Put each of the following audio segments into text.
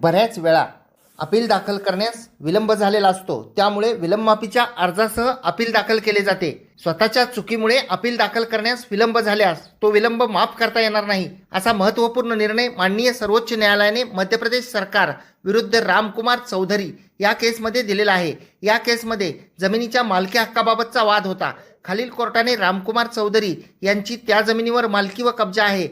बऱ्याच वेळा अपील दाखल करण्यास विलंब झालेला असतो. त्यामुळे विलंबमाफीच्या अर्जासह अपील दाखल केले जाते. स्वतःच्या चुकीमुळे अपील दाखल करण्यास विलंब झाल्यास तो विलंब माफ करता येणार नाही असा महत्त्वपूर्ण निर्णय माननीय सर्वोच्च न्यायालयाने मध्य प्रदेश सरकार विरुद्ध रामकुमार चौधरी या केसमध्ये दिलेला आहे. या केसमध्ये जमिनीच्या मालकी हक्काबाबतचा वाद होता. खालील कोर्टाने रामकुमार चौधरी यांची त्या जमिनीवर मालकी व कब्जा आहे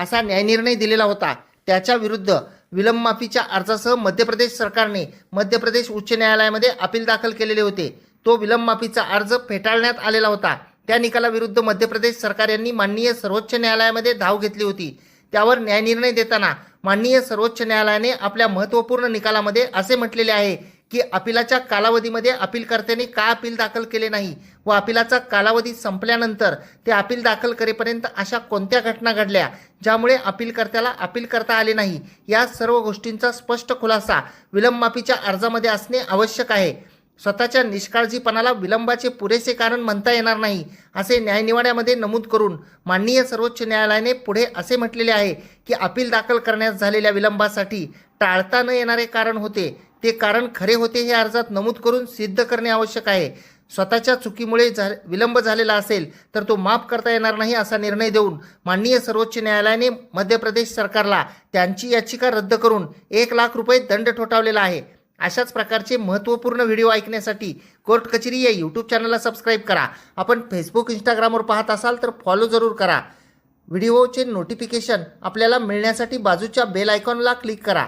असा न्यायनिर्णय दिलेला होता. त्याच्या विरुद्ध विलंबमाफीच्या अर्जासह मध्य प्रदेश सरकारने मध्य प्रदेश उच्च न्यायालयामध्ये अपील दाखल केलेले होते. तो विलंबमाफीचा अर्ज फेटाळण्यात आलेला होता. त्या निकालाविरुद्ध मध्य प्रदेश सरकार यांनी माननीय सर्वोच्च न्यायालयामध्ये धाव घेतली होती. त्यावर न्यायनिर्णय देताना माननीय सर्वोच्च न्यायालयाने आपल्या महत्त्वपूर्ण निकालामध्ये असे म्हटलेले आहे की अपिलाच्या कालावधीमध्ये अपीलकर्त्यांनी का अपील दाखल केले नाही व अपिलाचा कालावधी संपल्यानंतर ते अपील दाखल करेपर्यंत अशा कोणत्या घटना घडल्या ज्यामुळे अपीलकर्त्याला अपील करता आले नाही? या सर्व गोष्टींचा स्पष्ट खुलासा विलंबमाफीच्या अर्जामध्ये असणे आवश्यक आहे. स्वतःच्या निष्काळजीपणाला विलंबाचे पुरेसे कारण म्हणता येणार नाही असे न्यायनिवाड्यामध्ये नमूद करून माननीय सर्वोच्च न्यायालयाने पुढे असे म्हटलेले आहे की अपील दाखल करण्यास झालेल्या विलंबासाठी टाळता न येणारे कारण होते ते कारण खरे होते हे अर्जात नमूद करून सिद्ध करणे आवश्यक आहे. स्वतःच्या चुकीमुळे झा विलंब झालेला असेल तर तो माफ करता येणार नाही असा निर्णय देऊन माननीय सर्वोच्च न्यायालयाने मध्य प्रदेश सरकारला त्यांची याचिका रद्द करून एक लाख रुपये दंड ठोठावलेला आहे. अशाच प्रकारचे महत्त्वपूर्ण व्हिडिओ ऐकण्यासाठी कोर्ट कचेरी या यूट्यूब चॅनलला सबस्क्राईब करा. आपण फेसबुक इंस्टाग्रामवर पाहत असाल तर फॉलो जरूर करा. व्हिडिओचे नोटिफिकेशन आपल्याला मिळण्यासाठी बाजूच्या बेल आयकॉनला क्लिक करा.